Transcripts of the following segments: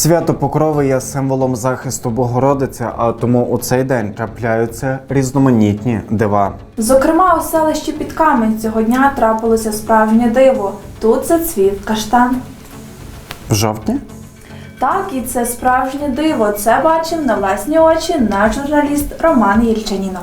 Свято Покрови є символом захисту Богородиці, а тому у цей день трапляються різноманітні дива. Зокрема, у селищі під Підкамень цього дня трапилося справжнє диво. Тут зацвів каштан. В жовтні? Так, і це справжнє диво. Це бачив на власні очі наш журналіст Роман Єльчанінов.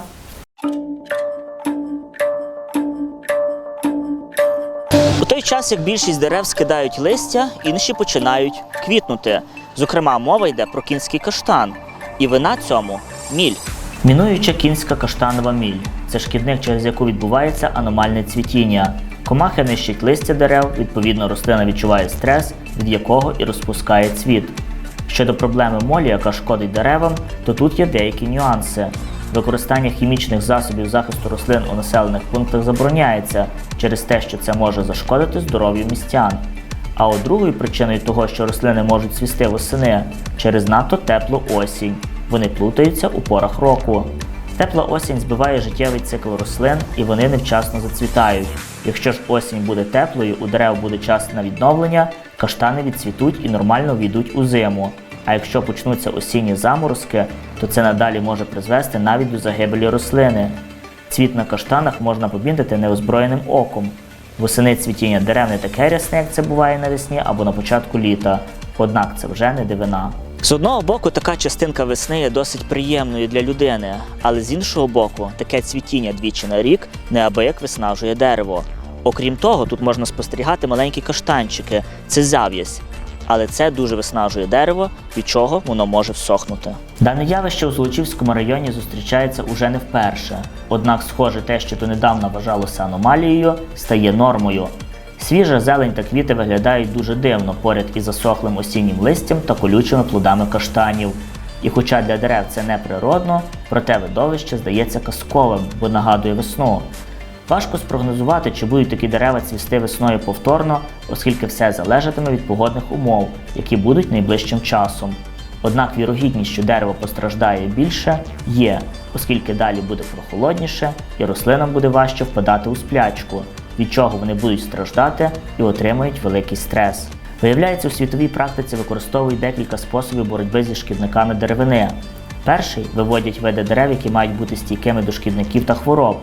Той час, як більшість дерев скидають листя, інші починають квітнути. Зокрема, мова йде про кінський каштан. І вина цьому міль. Мінуюча кінська каштанова міль це шкідник, через яку відбувається аномальне цвітіння. Комахи нищать листя дерев, відповідно, рослина відчуває стрес, від якого і розпускає цвіт. Щодо проблеми молі, яка шкодить деревам, то тут є деякі нюанси. Використання хімічних засобів захисту рослин у населених пунктах забороняється через те, що це може зашкодити здоров'ю містян. А от другою причиною того, що рослини можуть цвісти восени через надто теплу осінь. Вони плутаються у порах року. Тепла осінь збиває життєвий цикл рослин і вони невчасно зацвітають. Якщо ж осінь буде теплою, у дерев буде час на відновлення, каштани відцвітуть і нормально війдуть у зиму. А якщо почнуться осінні заморозки, то це надалі може призвести навіть до загибелі рослини. Цвіт на каштанах можна помітити неозброєним оком. Восени цвітіння дерев не таке рясне, як це буває навесні або на початку літа, однак це вже не дивина. З одного боку, така частинка весни є досить приємною для людини, але з іншого боку, таке цвітіння двічі на рік неабияк виснажує дерево. Окрім того, тут можна спостерігати маленькі каштанчики, це зав'язь. Але це дуже виснажує дерево, від чого воно може всохнути. Дане явище у Золочівському районі зустрічається уже не вперше. Однак, схоже, те, що донедавна вважалося аномалією, стає нормою. Свіжа зелень та квіти виглядають дуже дивно поряд із засохлим осіннім листям та колючими плодами каштанів. І хоча для дерев це не природно, проте видовище здається казковим, бо нагадує весну. Важко спрогнозувати, чи будуть такі дерева цвісти весною повторно, оскільки все залежатиме від погодних умов, які будуть найближчим часом. Однак вірогідність, що дерево постраждає більше, є, оскільки далі буде прохолодніше і рослинам буде важче впадати у сплячку, від чого вони будуть страждати і отримають великий стрес. Виявляється, у світовій практиці використовують декілька способів боротьби зі шкідниками деревини. Перший виводять види дерев, які мають бути стійкими до шкідників та хвороб.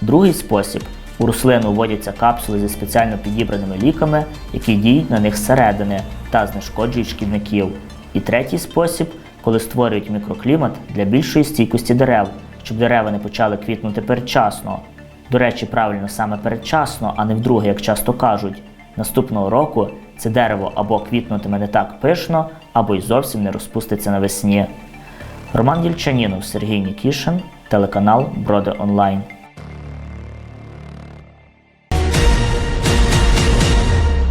Другий спосіб у рослину вводяться капсули зі спеціально підібраними ліками, які діють на них зсередини та знешкоджують шкідників. І третій спосіб, коли створюють мікроклімат для більшої стійкості дерев, щоб дерева не почали квітнути передчасно. До речі, правильно саме передчасно, а не вдруге, як часто кажуть. Наступного року це дерево або квітнутиме не так пишно, або й зовсім не розпуститься навесні. Роман Єльчанінов, Сергій Нікішин, телеканал Броди Онлайн.